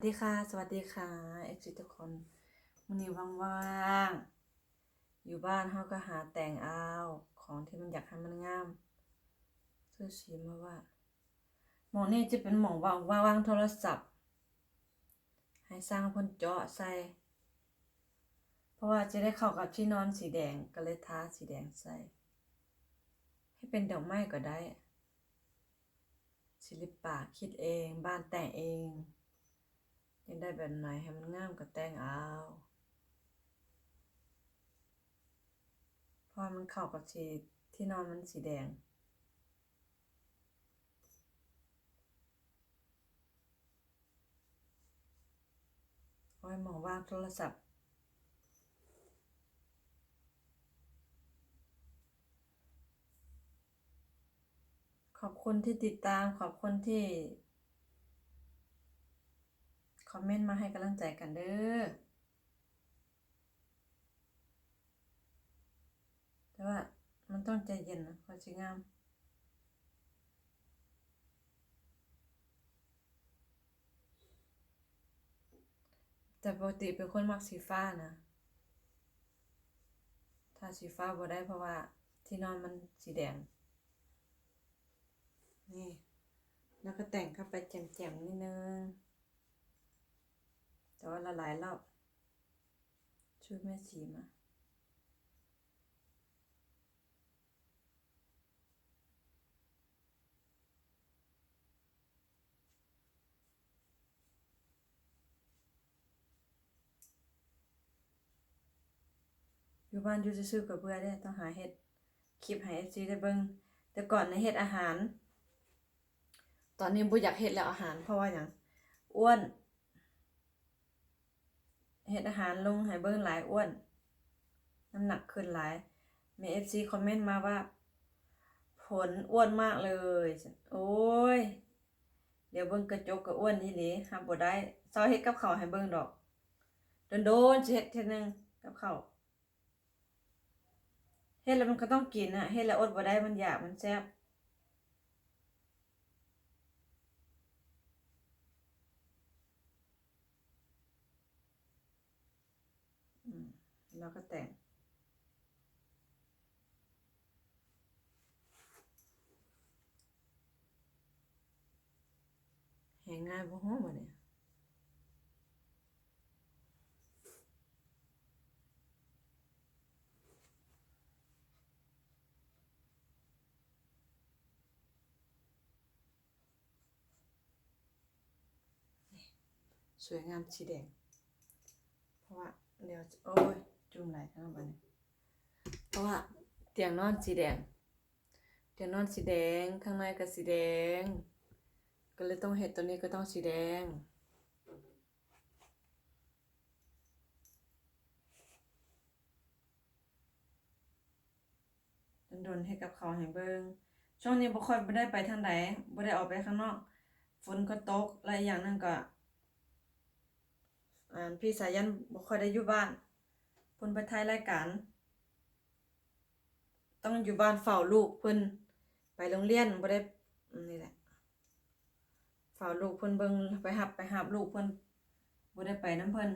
สวัสดีค่ะ สวัสดีค่ะเอ็กซิทุกคนวันนี้ว่างๆ อยู่บ้านเฮาก็หาแต่งเอาของที่มันอยากให้มันงามซื้อสีมาว่าหมองนี่จะเป็นหมองว่างวางโทรศัพท์ ให้สร้างพ่นเจาะใส่ เพราะว่าจะได้เข้ากับที่นอนสีแดงก็เลยทาสีแดงใส่ ให้เป็นดอกไม้ก็ได้ ศิลปะคิดเอง บ้านแต่งเอง อยากได้แบบไหนให้มันงามก็แต่งเอาพราะมันเข้ากับสีที่นอนมันสีแดงโอ้ยมองว่างโทรศัพท์ขอบคุณที่ติดตามขอบคุณที่ คอมเมนต์มาให้กำลังใจกันเด้อ แต่ว่ามันต้องใจเย็นนะกว่าจะงามแต่ปกติเป็นคนมักสีฟ้านะ ถ้าสีฟ้าบ่ได้เพราะว่าที่นอนมันสีแดง นี่ แล้วก็แต่งเข้าไปแจ่มๆนิดนึง แต่ว่าละลายรอบช่วยแม่สีมาอยู่บ้านอยู่ซื่อๆกับเบื่อได้ต้องหาเฮ็ดคลิปให้ FC ได้เบิ่งแต่ก่อนในเฮ็ดอาหาร ตอนนี้บ่อยากเฮ็ดแล้วอาหารเพราะว่าหยังอ้วน เฮ็ดอาหารลงให้เบิ่งหลายอ้วน น้ำหนักขึ้นหลายมี FC คอมเมนต์มาว่า ผลอ้วนมากเลย โอ้ย เดี๋ยวเบิ่งกระจกก็อ้วนอีหลีหาบ่ได้เซาเฮ็ดกับข้าวให้เบิ่งดอก โดนๆสิเฮ็ดเทื่อนึงกับข้าวเฮ็ดแล้วมันก็ต้องกินน่ะเฮ็ดแล้วอดบ่ได้มันอยากมันแซ่บอืม แล้วก็แต่ง แหงง่ายบ่ฮ้อบ่เนี่ยสวยงามสีแดง เพราะว่าเดี๋ยวโอ้ย จุ่มไหลทั้งบัดนี้เพราะว่าเตียงนอนสีแดง เตียงนอนสีแดงข้างในก็สีแดง ก็เลยต้องเห็ดตัวนี้ก็ต้องสีแดงโดนๆให้กับเขาวให้เบิ่งช่วงนี้บ่ค่อยบ่ได้ไปทางใดบ่ได้ออกไปข้างนอก ฝนก็ตกและอีกอย่างหนึงก็อ่าพี่สายันบ่ค่อยได้อยู่บ้าน เพิ่นไปถ่ายรายการ ต้องอยู่บ้านเฝ้าลูกเพิ่นไปโรงเรียนบ่ได้นี่แหละเฝ้าลูกเพิ่นเบิ่งไปหับไปหับลูกเพิ่นบ่ได้ไปนํเพิ่น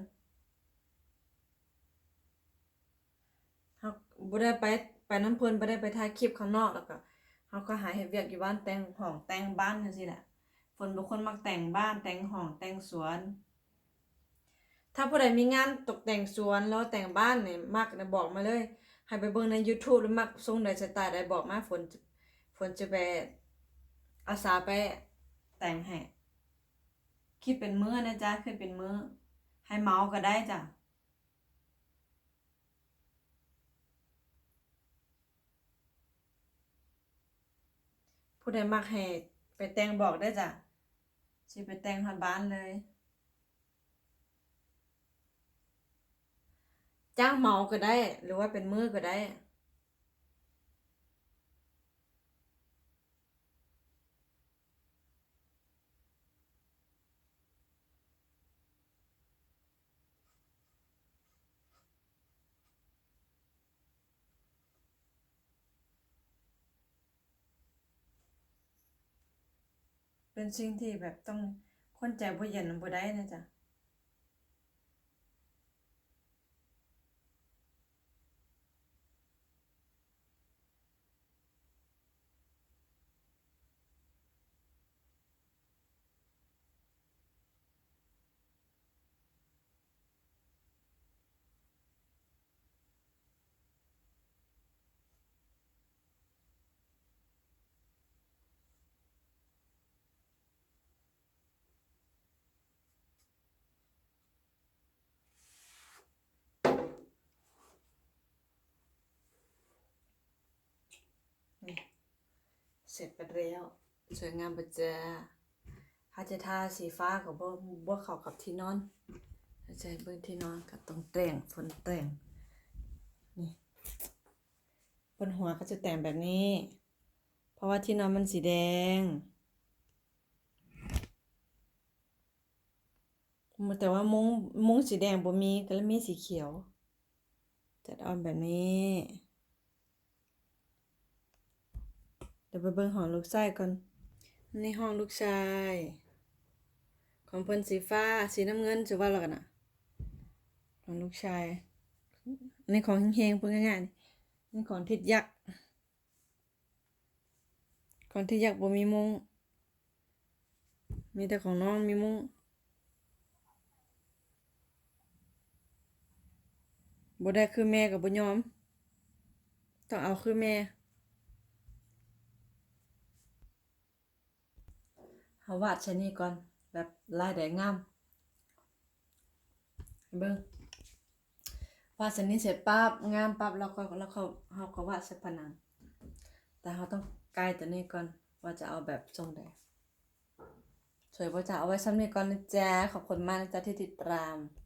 เฮาบ่ได้ไปไปนํเพิ่นบ่ได้ไปถ่ายคลิปข้างนอกแล้วก็เฮาก็หาเฮ็ดเวียกอยู่บ้านแต่งห้องแต่งบ้านจังซี่แหละเพิ่นเป็นคนมักแต่งบ้านแต่งห้องแต่งสวน ถ้าผู้ใดมีงานตกแต่งสวนแล้วแต่งบ้านเนี่ยมักนะบอกมาเลย ให้ไปเบิ่งใน YouTube หรือมักทรงใดสไตล์ใดบอกมาฝนฝนจะไปอาสาไปแต่งให้คิดเป็นมื้อนะจ๊ะคิดเป็นมื้อ ให้เมาก็ได้จ้ะผู้ใดมักให้ไปแต่งบอกได้จ้ะสิไปแต่งฮอดบ้านเลย จ้างเมาก็ได้ หรือว่าเป็นมือก็ได้เป็นสิ่งที่แบบต้องคนใจบ่เย็นบ่ได้นะจ๊ะ เสร็จไปแล้ว สวยงามประจ้าถ้าจะทาสีฟ้าก็บ่บ่เข้ากับที่นอนถ้าจะให้เบ่งที่นอนก็ต้องแต่งฝนแต่งนี่บนหัวก็จะแต่งแบบนี้ เพราะว่าที่นอนมันสีแดงแต่ว่ามุ้งมุ้งสีแดงบ่มีก็เลยมีสีเขียว จัดเอาแบบนี้ เดี๋ยวไปเบิ่งห้องลูกชายก่อนในห้องลูกชาย ของเพิ่นสีฟ้า สีน้ำเงินจะว่าแล้วกันน่ะของลูกชายอันของเฮงๆเพูดง่ายๆนี่นี่ของทิดยักษ์ของทิดยักษ์บ่มีมุ้งมีแต่ของน้องมีมุ้งบ่ได้คือแม่กับบ่ยอม ต้องเอาคือแม่ เฮาวาดชนีก่อน แบบลายแดงงามเบิ้งวาดชนีเสร็จปั๊บงามปั๊บเราก็แล้วเขาเขาก็วาดใส่ผนัง แต่เขาต้องกายตัวนี้ก่อนว่าจะเอาแบบทรงใดสวยบ่จ้าเอาไว้ซ้ำนี้ก่อนนะจ๊ะขอบคุณมากนะจ๊ะที่ติดตาม